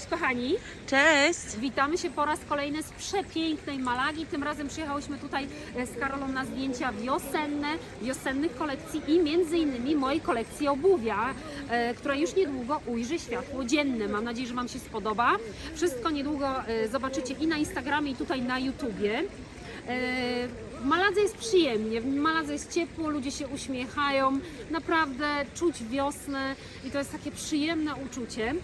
Cześć kochani, Cześć! witamy się po raz kolejny z przepięknej Malagi. Tym razem przyjechałyśmy tutaj e, z Karolą na zdjęcia wiosenne, wiosennych kolekcji i między innymi mojej kolekcji obuwia, e, która już niedługo ujrzy światło dzienne. Mam nadzieję, że Wam się spodoba. Wszystko niedługo e, zobaczycie i na Instagramie i tutaj na YouTubie. W Maladze jest przyjemnie, w Maladze jest ciepło, ludzie się uśmiechają, naprawdę czuć wiosnę i to jest takie przyjemne uczucie.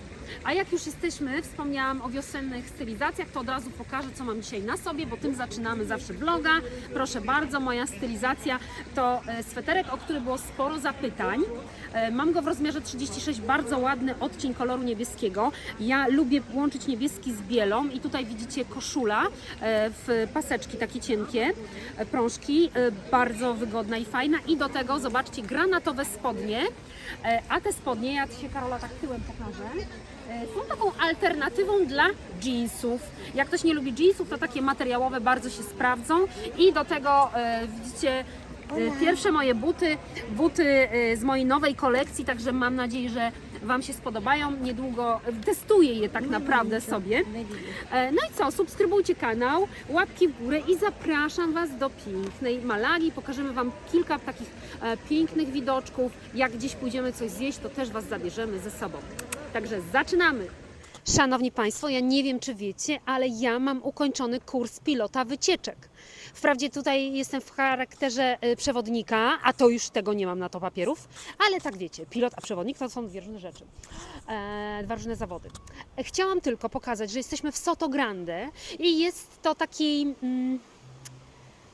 A jak już jesteśmy, wspomniałam o wiosennych stylizacjach, to od razu pokażę, co mam dzisiaj na sobie, bo tym zaczynamy zawsze vloga. Proszę bardzo, moja stylizacja to e, sweterek, o który było sporo zapytań. E, Mam go w rozmiarze 36, bardzo ładny odcień koloru niebieskiego. Ja lubię łączyć niebieski z bielą i tutaj widzicie koszula e, w paseczki takie cienkie, prążki, e, bardzo wygodna i fajna. I do tego zobaczcie granatowe spodnie, E, a te spodnie, ja się Karola tak tyłem pokażę, e, są taką alternatywą dla jeansów. Jak ktoś nie lubi jeansów, to takie materiałowe bardzo się sprawdzą. I do tego widzicie pierwsze moje buty, buty z mojej nowej kolekcji, także mam nadzieję, że Wam się spodobają. Niedługo testuję je tak naprawdę sobie. E, No i co, subskrybujcie kanał, łapki w górę i zapraszam Was do pięknej Malagi. Pokażemy Wam kilka takich e, pięknych widoczków. Jak gdzieś pójdziemy coś zjeść, to też Was zabierzemy ze sobą. Także zaczynamy! Szanowni Państwo, ja nie wiem, czy wiecie, ale ja mam ukończony kurs pilota wycieczek. Wprawdzie tutaj jestem w charakterze y, przewodnika, a to już tego nie mam na to papierów, ale tak wiecie, pilot a przewodnik to są dwie różne rzeczy, e, dwa różne zawody. E, Chciałam tylko pokazać, że jesteśmy w Soto Grande i jest to taki, mm,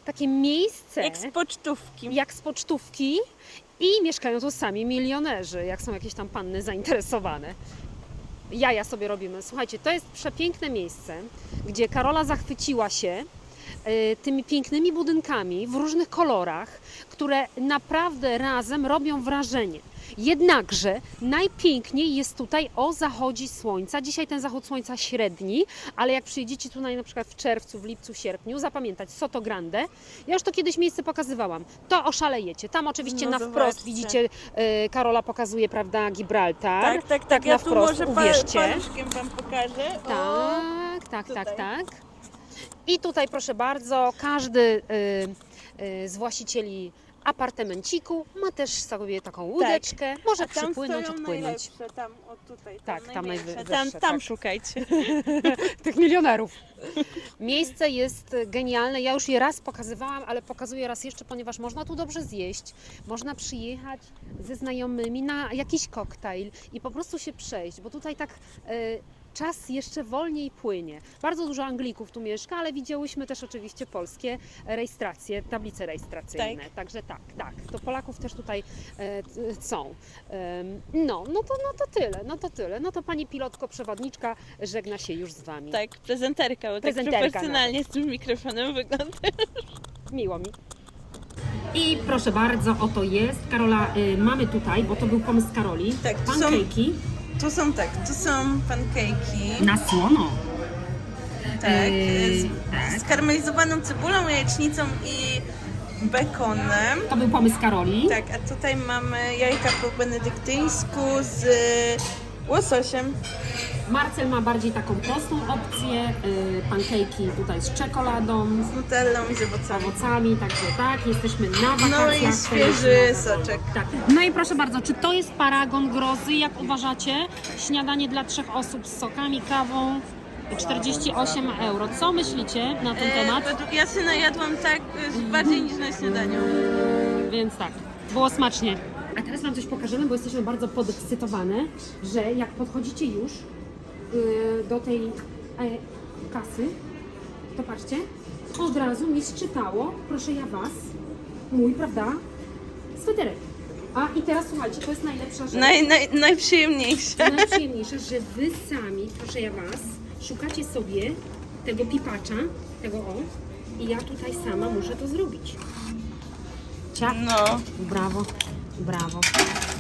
takie miejsce Jak z pocztówki. jak z pocztówki i mieszkają tu sami milionerzy, jak są jakieś tam panny zainteresowane. Jaja sobie robimy. Słuchajcie, to jest przepiękne miejsce, gdzie Karola zachwyciła się y, tymi pięknymi budynkami w różnych kolorach, które naprawdę razem robią wrażenie. Jednakże najpiękniej jest tutaj o zachodzie słońca. Dzisiaj ten zachód słońca średni, ale jak przyjedziecie tutaj na przykład w czerwcu, w lipcu, sierpniu, zapamiętać Soto Grande. Ja już to kiedyś miejsce pokazywałam. To oszalejecie. Tam oczywiście No na zobaczcie. wprost widzicie, y, Karola pokazuje, prawda, Gibraltar. Tak, tak, tak tak. na Ja tu wprost, może pa- uwierzcie. paluszkiem Wam pokażę. O, Tak, tak, tak, tutaj. tak. I tutaj proszę bardzo, każdy y, y, z właścicieli apartamenciku ma też sobie taką łódeczkę, może Tak. Tam przypłynąć, stoją odpłynąć. najlepsze, tam, o tutaj, tam Tak, tam najwyższe, Tam, tam tak. szukajcie. Tych milionerów. Miejsce jest genialne. Ja już je raz pokazywałam, ale pokazuję raz jeszcze, ponieważ można tu dobrze zjeść. Można przyjechać ze znajomymi na jakiś koktajl i po prostu się przejść, bo tutaj tak e, czas jeszcze wolniej płynie. Bardzo dużo Anglików tu mieszka, ale widziałyśmy też oczywiście polskie rejestracje, tablice rejestracyjne. Tak. Także tak, tak. To Polaków też tutaj e, t- są. Em, no, no to, no to tyle, no to tyle. No to pani pilotko, przewodniczka żegna się już z Wami. Tak, prezenterka, bo Prezenterka tak profesjonalnie z tym mikrofonem wygląda. Miło mi. I proszę bardzo, oto jest. Karola, y, mamy tutaj, bo to był pomysł Karoli. Tak, są- Tu są tak, tu są pankejki. na słono. Tak, Yy, z, tak. z karmelizowaną cebulą, jajecznicą i bekonem. To był pomysł Karoli. Tak, a tutaj mamy jajka po benedyktyńsku z łososiem. Marcel ma bardziej taką prostą opcję. Y, pankejki tutaj z czekoladą, z nutellą i z owocami. owocami, także tak, jesteśmy na wakacjach. No i świeży soczek. Tak. No i proszę bardzo, czy to jest paragon grozy, jak uważacie? Śniadanie dla trzech osób z sokami, kawą, 48 euro. Co myślicie na ten E, temat? według- ja się najadłam tak e, bardziej niż na śniadaniu. Więc tak, było smacznie. A teraz Wam coś pokażemy, bo jesteśmy bardzo podekscytowane, że jak podchodzicie już do tej e, kasy, to patrzcie, od razu mi sczytało, proszę ja Was, mój, prawda, sweterek. A i teraz słuchajcie, to jest najlepsza rzecz. Naj, naj, najprzyjemniejsze. Najprzyjemniejsze, że Wy sami, proszę ja Was, szukacie sobie tego pipacza, tego o, i ja tutaj sama muszę to zrobić. Ciach. No, Brawo, brawo,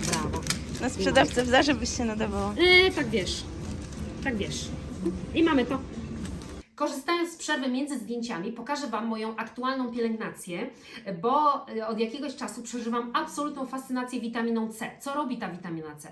brawo. na sprzedawcę w zarze byś się nadawało. E, tak wiesz, tak wiesz. I mamy to. Korzystając z przerwy między zdjęciami pokażę Wam moją aktualną pielęgnację, bo e, od jakiegoś czasu przeżywam absolutną fascynację witaminą C. Co robi ta witamina C?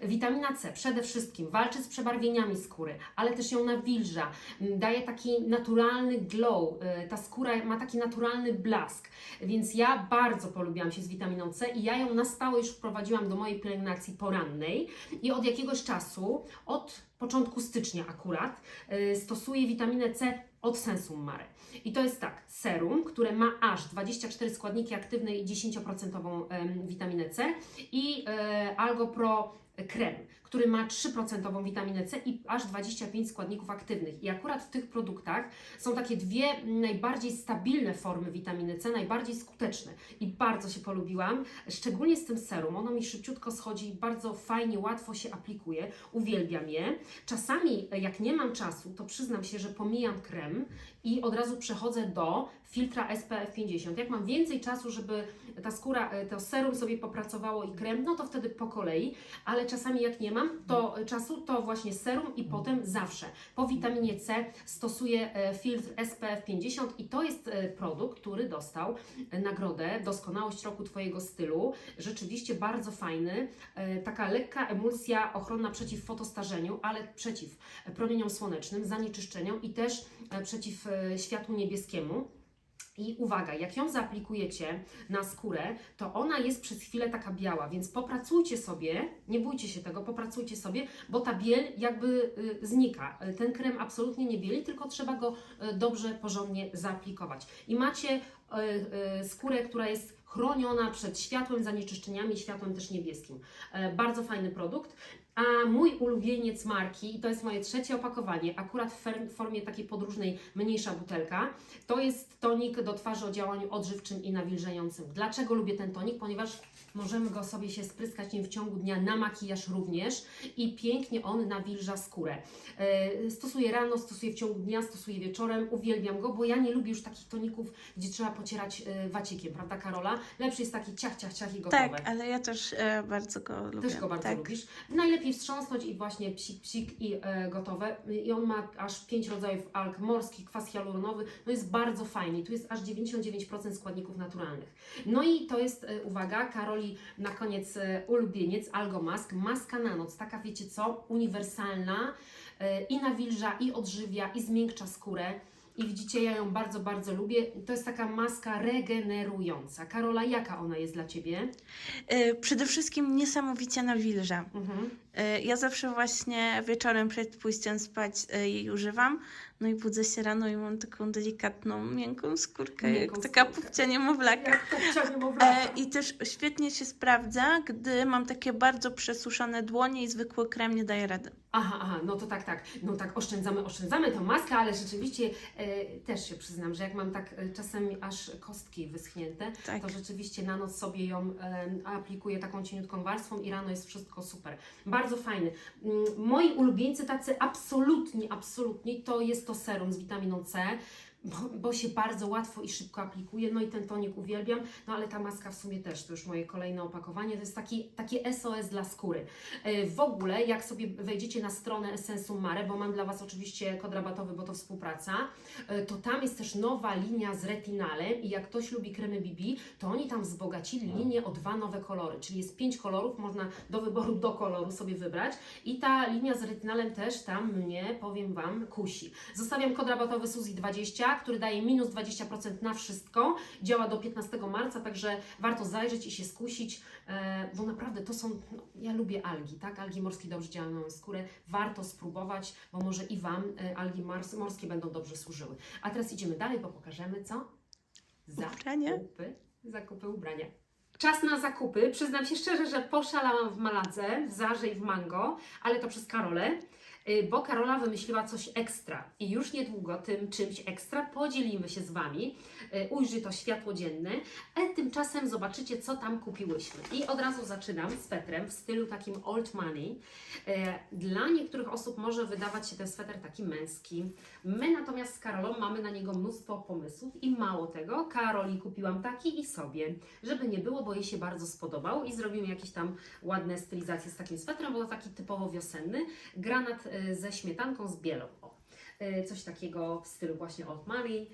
Witamina C przede wszystkim walczy z przebarwieniami skóry, ale też ją nawilża, daje taki naturalny glow, e, ta skóra ma taki naturalny blask, więc ja bardzo polubiłam się z witaminą C i ja ją na stałe już wprowadziłam do mojej pielęgnacji porannej i od jakiegoś czasu, od początku stycznia akurat, e, stosuję witaminę C od Sensum Mare. I to jest tak, serum, które ma aż 24 składniki aktywne i 10% em, witaminę C i e, Algopro krem, który ma 3% witaminę C i aż 25 składników aktywnych. I akurat w tych produktach są takie dwie najbardziej stabilne formy witaminy C, najbardziej skuteczne. I bardzo się polubiłam, szczególnie z tym serum. Ono mi szybciutko schodzi bardzo fajnie, łatwo się aplikuje. Uwielbiam je. Czasami, jak nie mam czasu, to przyznam się, że pomijam krem i od razu przechodzę do filtra SPF 50. Jak mam więcej czasu, żeby ta skóra, e, to serum sobie popracowało i krem, no to wtedy po kolei, ale czasami jak nie mam to czasu, to właśnie serum i potem zawsze po witaminie C stosuję e, filtr SPF 50 i to jest e, produkt, który dostał e, nagrodę Doskonałość Roku Twojego stylu. Rzeczywiście bardzo fajny. E, Taka lekka emulsja ochronna przeciw fotostarzeniu, ale przeciw promieniom słonecznym, zanieczyszczeniom i też e, przeciw e, światłu niebieskiemu. I uwaga, jak ją zaaplikujecie na skórę, to ona jest przez chwilę taka biała, więc popracujcie sobie, nie bójcie się tego, popracujcie sobie, bo ta biel jakby y, znika. Y, Ten krem absolutnie nie bieli, tylko trzeba go y, dobrze, porządnie zaaplikować. I macie skórę, która jest chroniona przed światłem, zanieczyszczeniami, światłem też niebieskim. E, Bardzo fajny produkt. A mój ulubieniec marki, i to jest moje trzecie opakowanie, akurat w formie takiej podróżnej, mniejsza butelka, to jest tonik do twarzy o działaniu odżywczym i nawilżającym. Dlaczego lubię ten tonik? Ponieważ możemy go sobie się spryskać nim w ciągu dnia na makijaż również i pięknie on nawilża skórę. E, Stosuję rano, stosuję w ciągu dnia, stosuję wieczorem, uwielbiam go, bo ja nie lubię już takich toników, gdzie trzeba pocierać e, wacikiem, prawda Karola? Lepszy jest taki ciach, ciach, ciach i gotowe. Tak, ale ja też e, bardzo go lubię. Też go bardzo tak. lubisz. Najlepiej wstrząsnąć i właśnie psik, psik i e, gotowe. I on ma aż 5 rodzajów alg morskich, kwas hialuronowy. No jest bardzo fajny. Tu jest aż 99% składników naturalnych. No i to jest, e, uwaga, Karoli na koniec e, ulubieniec, Algomask. Maska na noc. Taka wiecie co? Uniwersalna. E, I nawilża, i odżywia, i zmiękcza skórę. I widzicie, ja ją bardzo, bardzo lubię. To jest taka maska regenerująca. Karola, jaka ona jest dla Ciebie? E, przede wszystkim niesamowicie nawilża. Mhm. E, Ja zawsze właśnie wieczorem przed pójściem spać e, jej używam. No i budzę się rano i mam taką delikatną, miękką skórkę, Miękką jak taka skórkę. pupcia niemowlaka. Jak popcia niemowlaka. I też świetnie się sprawdza, gdy mam takie bardzo przesuszone dłonie i zwykły krem nie daje rady. Aha, aha, no to tak, tak. No tak, oszczędzamy, oszczędzamy tą maskę, ale rzeczywiście e, też się przyznam, że jak mam tak e, czasem aż kostki wyschnięte, Tak. to rzeczywiście na noc sobie ją e, aplikuję taką cieniutką warstwą i rano jest wszystko super. Bardzo fajny. Mm, Moi ulubieńcy tacy absolutnie, absolutnie to jest to serum z witaminą C. Bo, bo się bardzo łatwo i szybko aplikuje, no i ten tonik uwielbiam, no ale ta maska w sumie też, to już moje kolejne opakowanie, to jest taki, takie SOS dla skóry. E, W ogóle, jak sobie wejdziecie na stronę Essensum Mare, bo mam dla Was oczywiście kod rabatowy, bo to współpraca, e, to tam jest też nowa linia z retinalem i jak ktoś lubi kremy BB, to oni tam wzbogacili linię o dwa nowe kolory, czyli jest pięć kolorów, można do wyboru do koloru sobie wybrać i ta linia z retinalem też tam mnie, powiem Wam, kusi. Zostawiam kod rabatowy SUZI20, który daje minus 20% na wszystko, działa do 15 marca, także warto zajrzeć i się skusić, e, bo naprawdę to są, no, ja lubię algi, tak? Algi morskie dobrze działają na skórę, warto spróbować, bo może i Wam e, algi morskie będą dobrze służyły. A teraz idziemy dalej, bo pokażemy co? Zakupy, zakupy ubrania. Czas na zakupy. Przyznam się szczerze, że poszalałam w Maladze, w Zarze i w Mango, ale to przez Karolę, bo Karola wymyśliła coś ekstra. I już niedługo tym czymś ekstra podzielimy się z Wami. Y, Ujrzy to światło dzienne, a tymczasem zobaczycie, co tam kupiłyśmy. I od razu zaczynam swetrem w stylu takim old money. E, Dla niektórych osób może wydawać się ten sweter taki męski. My natomiast z Karolą mamy na niego mnóstwo pomysłów i mało tego, Karoli kupiłam taki i sobie, żeby nie było, bo jej się bardzo spodobał i zrobimy jakieś tam ładne stylizacje z takim swetrem, bo taki typowo wiosenny, granat e, ze śmietanką z bielą. O. e, coś takiego w stylu właśnie od Marii.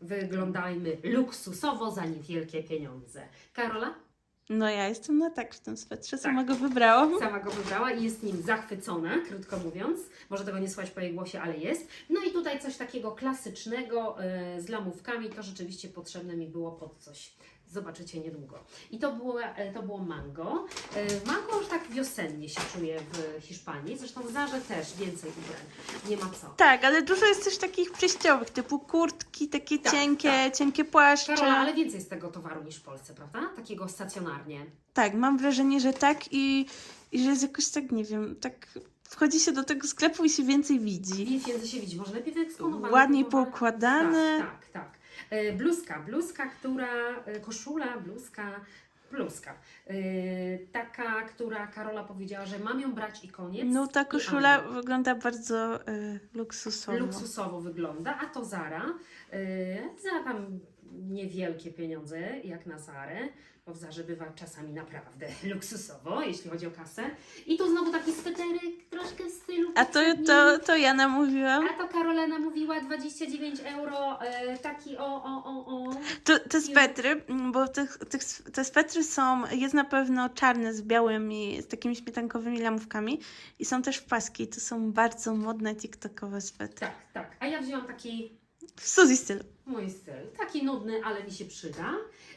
Wyglądajmy luksusowo za niewielkie pieniądze. Karola No ja jestem na tak w tym swetrze, sama Tak. go wybrałam. sama go wybrała i jest nim zachwycona, krótko mówiąc. Może tego nie słychać po jej głosie, ale jest. No i tutaj coś takiego klasycznego e, z lamówkami, to rzeczywiście potrzebne mi było pod coś. Zobaczycie niedługo. I to było, e, to było mango. E, Mango już tak wiosennie się czuje w Hiszpanii. Zresztą w Zarze też więcej ubrań. Nie ma co. Tak, ale dużo jest też takich przejściowych, typu kurtki, takie Tak, cienkie, tak. cienkie płaszcze. Karola, ale więcej z tego towaru niż w Polsce, prawda? Takiego stacjonarnie. Tak, mam wrażenie, że tak i, i że jest jakoś tak, nie wiem, tak wchodzi się do tego sklepu i się więcej widzi. Więcej się widzi, może lepiej wyeksponowane. Ładniej poukładane. Tak, tak, tak. E, Bluzka, bluzka, która, e, koszula, bluzka, bluzka. E, Taka, która Karola powiedziała, że mam ją brać i koniec. No ta koszula wygląda bardzo y, luksusowo. Luksusowo wygląda, a to Zara. Za tam niewielkie pieniądze, jak na Zarę, bo w Zarze bywa czasami naprawdę luksusowo, jeśli chodzi o kasę. I tu znowu taki sweterek, troszkę w stylu A to, to, to ja namówiłam. A to Karolena mówiła 29 euro, e, taki o, o, o, o. To, te swetry, bo tych, tych, te swetry są, jest na pewno czarne z białymi, z takimi śmietankowymi lamówkami i są też w paski. To są bardzo modne tiktokowe swetry. Tak, tak. A ja wzięłam taki Suzy stylu. mój styl, taki nudny, ale mi się przyda.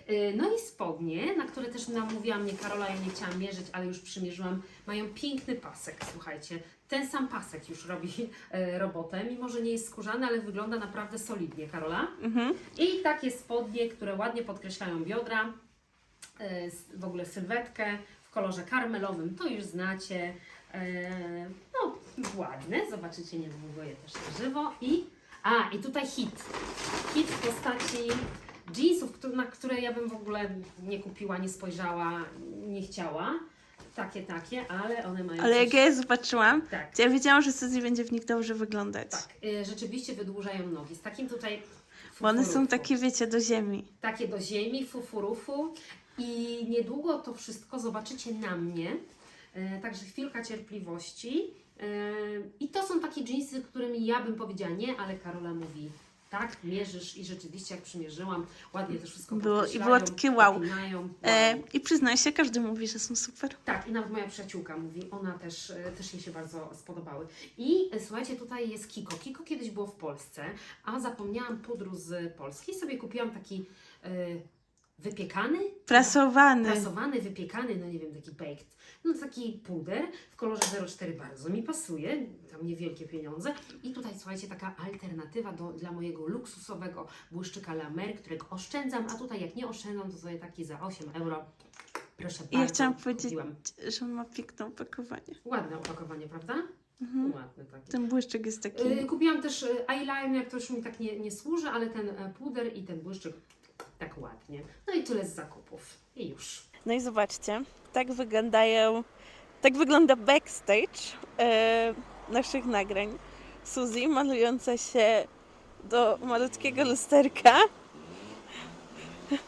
E, No i spodnie, na które też namówiła mnie Karola, ja nie chciałam mierzyć, ale już przymierzyłam. Mają piękny pasek, słuchajcie. Ten sam pasek już robi e, robotę, mimo że nie jest skórzany, ale wygląda naprawdę solidnie, Karola. Mhm. I takie spodnie, które ładnie podkreślają biodra, s- w ogóle sylwetkę w kolorze karmelowym, to już znacie. No, ładne, zobaczycie niedługo je też na żywo. I, a, i tutaj hit. Hit w postaci jeansów, na które ja bym w ogóle nie kupiła, nie spojrzała, nie chciała. Takie, takie, ale one mają Ale coś... jak ja je zobaczyłam, Tak, to ja wiedziałam, że Suzy będzie w nich dobrze wyglądać. tak. E, Rzeczywiście wydłużają nogi. Z takim tutaj... Bo one są fufurufu. takie, wiecie, do ziemi. takie do ziemi, fufurufu i niedługo to wszystko zobaczycie na mnie. E, także chwilka cierpliwości. E, I to są takie dżinsy, którymi ja bym powiedziała nie, ale Karola mówi tak, mierzysz i rzeczywiście jak przymierzyłam, ładnie też wszystko Było- i było takie wow. E, I przyznaj się, każdy mówi, że są super. Tak, i nawet moja przyjaciółka mówi, ona też, e, też jej się bardzo spodobały. I słuchajcie, tutaj jest Kiko. Kiko kiedyś było w Polsce, a zapomniałam pudru z Polski. Sobie kupiłam taki e, wypiekany, Prasowany. prasowany, wypiekany, no nie wiem, taki baked. No taki puder w kolorze 04 bardzo mi pasuje, tam niewielkie pieniądze. I tutaj słuchajcie, taka alternatywa do, dla mojego luksusowego błyszczyka La Mer, którego oszczędzam, a tutaj jak nie oszczędzam, to sobie taki za 8 euro. Proszę I ja bardzo, chciałam powiedzieć, kupiłam. że ma piękne opakowanie. Ładne opakowanie, prawda? Mhm. Ładne takie. Ten błyszczyk jest taki... Y, Kupiłam też y, eyeliner, to już mi tak nie, nie służy, ale ten e, puder i ten błyszczyk tak ładnie. No i tyle z zakupów. I już. No i zobaczcie, tak wyglądają, tak wygląda backstage e, naszych nagrań. Suzy malująca się do malutkiego lusterka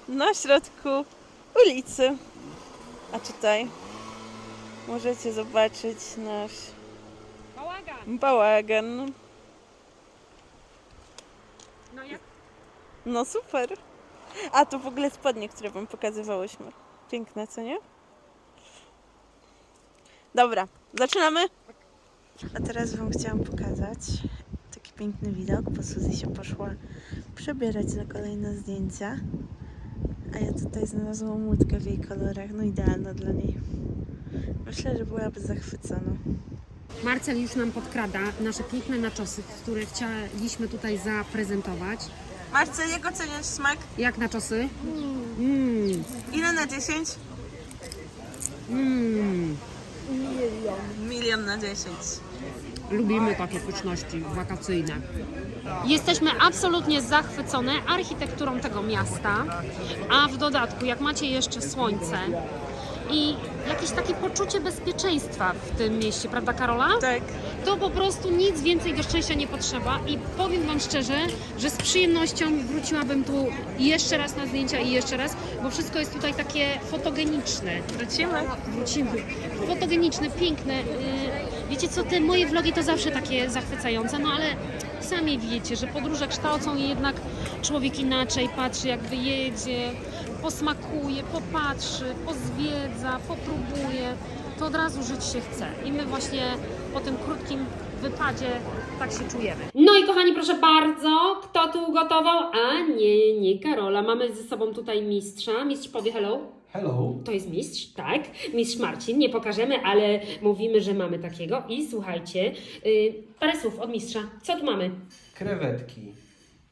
na środku ulicy. A tutaj możecie zobaczyć nasz Bałagan! bałagan. No jak? No super. A to w ogóle spodnie, które wam pokazywałyśmy. Piękne, co nie? Dobra, zaczynamy. A teraz wam chciałam pokazać taki piękny widok, bo Suzy się poszła przebierać na kolejne zdjęcia. A ja tutaj znalazłam łódkę w jej kolorach, no idealna dla niej. Myślę, że byłaby zachwycona. Marcel już nam podkrada nasze piękne naczosy, które chcieliśmy tutaj zaprezentować. Marcel, jak oceniasz smak? Jak naczosy? Mmm, Ile na 10? mmm. Milion na 10. Lubimy takie pyszności wakacyjne. Jesteśmy absolutnie zachwycone architekturą tego miasta, a w dodatku, jak macie jeszcze słońce i jakieś takie poczucie bezpieczeństwa w tym mieście, prawda Karola? Tak. To po prostu nic więcej do szczęścia nie potrzeba i powiem Wam szczerze, że z przyjemnością wróciłabym tu jeszcze raz na zdjęcia i jeszcze raz, bo wszystko jest tutaj takie fotogeniczne. Wrócimy. Wrócimy. Fotogeniczne, piękne. Yy, Wiecie co, te moje vlogi to zawsze takie zachwycające, no ale sami wiecie, że podróże kształcą i jednak człowiek inaczej patrzy, jak wyjedzie, posmakuje, popatrzy, pozwiedza, popróbuje, to od razu żyć się chce. I my właśnie po tym krótkim wypadzie tak się czujemy. No i kochani, proszę bardzo, kto tu ugotował? A nie, nie Karola. Mamy ze sobą tutaj mistrza. Mistrz powie hello. Hello. To jest mistrz, tak? Mistrz Marcin, nie pokażemy, ale mówimy, że mamy takiego. I słuchajcie, yy, parę słów od mistrza. Co tu mamy? Krewetki,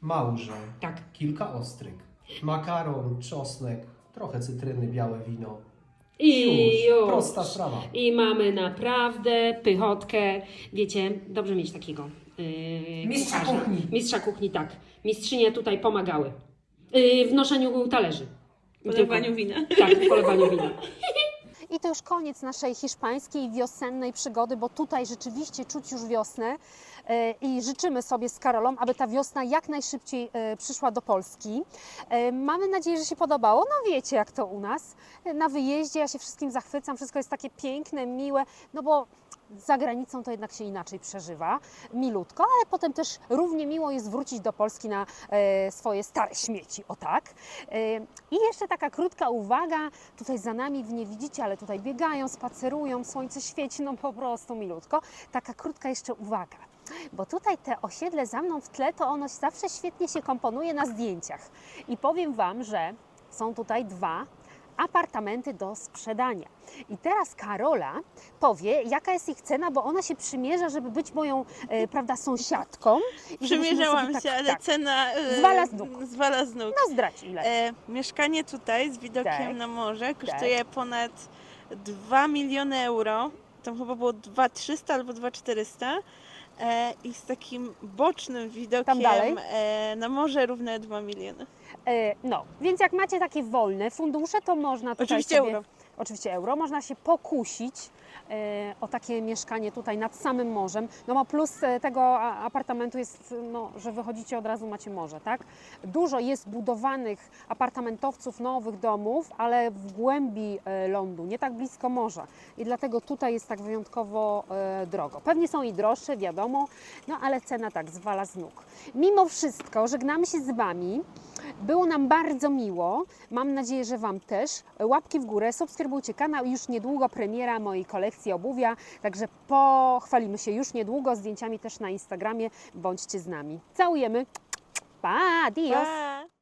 małże, Tak. kilka ostryg, makaron, czosnek, trochę cytryny, białe wino. I już. Prosta sprawa. I mamy naprawdę pychotkę. Wiecie, dobrze mieć takiego. Yy, Mistrza kucharza. kuchni. Mistrza kuchni, tak. Mistrzynie tutaj pomagały. Yy, w noszeniu talerzy. Polewaniu wina. Tak, w polewaniu wina. I to już koniec naszej hiszpańskiej wiosennej przygody, bo tutaj rzeczywiście czuć już wiosnę i życzymy sobie z Karolą, aby ta wiosna jak najszybciej e, przyszła do Polski. E, Mamy nadzieję, że się podobało. No wiecie jak to u nas. E, Na wyjeździe ja się wszystkim zachwycam, wszystko jest takie piękne, miłe, no bo za granicą to jednak się inaczej przeżywa, milutko, ale potem też równie miło jest wrócić do Polski na e, swoje stare śmieci, o tak. E, I jeszcze taka krótka uwaga, tutaj za nami, nie widzicie, ale tutaj biegają, spacerują, słońce świeci, no po prostu milutko. Taka krótka jeszcze uwaga, bo tutaj te osiedle za mną w tle, to ono zawsze świetnie się komponuje na zdjęciach. I powiem Wam, że są tutaj dwa apartamenty do sprzedania. I teraz Karola powie, jaka jest ich cena, bo ona się przymierza, żeby być moją, e, prawda, sąsiadką. I Przymierzałam sobie się, tak- ale tak. cena e, Zwala z nóg. Zwala z nóg. No zdradź ile. E, mieszkanie tutaj z widokiem Tak. na morze kosztuje ponad 2 miliony euro. Tam chyba było 2300 albo 2400. E, I z takim bocznym widokiem dalej? e, na morze równe 2 miliony. E, No, więc jak macie takie wolne fundusze, to można tutaj Oczywiście sobie, euro. Oczywiście euro. Można się pokusić o takie mieszkanie tutaj nad samym morzem. No bo plus e, tego apartamentu jest, no, że wychodzicie od razu macie morze, tak? Dużo jest budowanych apartamentowców, nowych domów, ale w głębi e, lądu, nie tak blisko morza. I dlatego tutaj jest tak wyjątkowo e, drogo. Pewnie są i droższe, wiadomo, no ale cena tak zwala z nóg. Mimo wszystko żegnamy się z Wami. Było nam bardzo miło. Mam nadzieję, że Wam też. Łapki w górę, subskrybujcie kanał. Już niedługo premiera mojej kolekcji obuwia, także pochwalimy się już niedługo zdjęciami też na Instagramie. Bądźcie z nami. Całujemy. Pa, adios! Pa!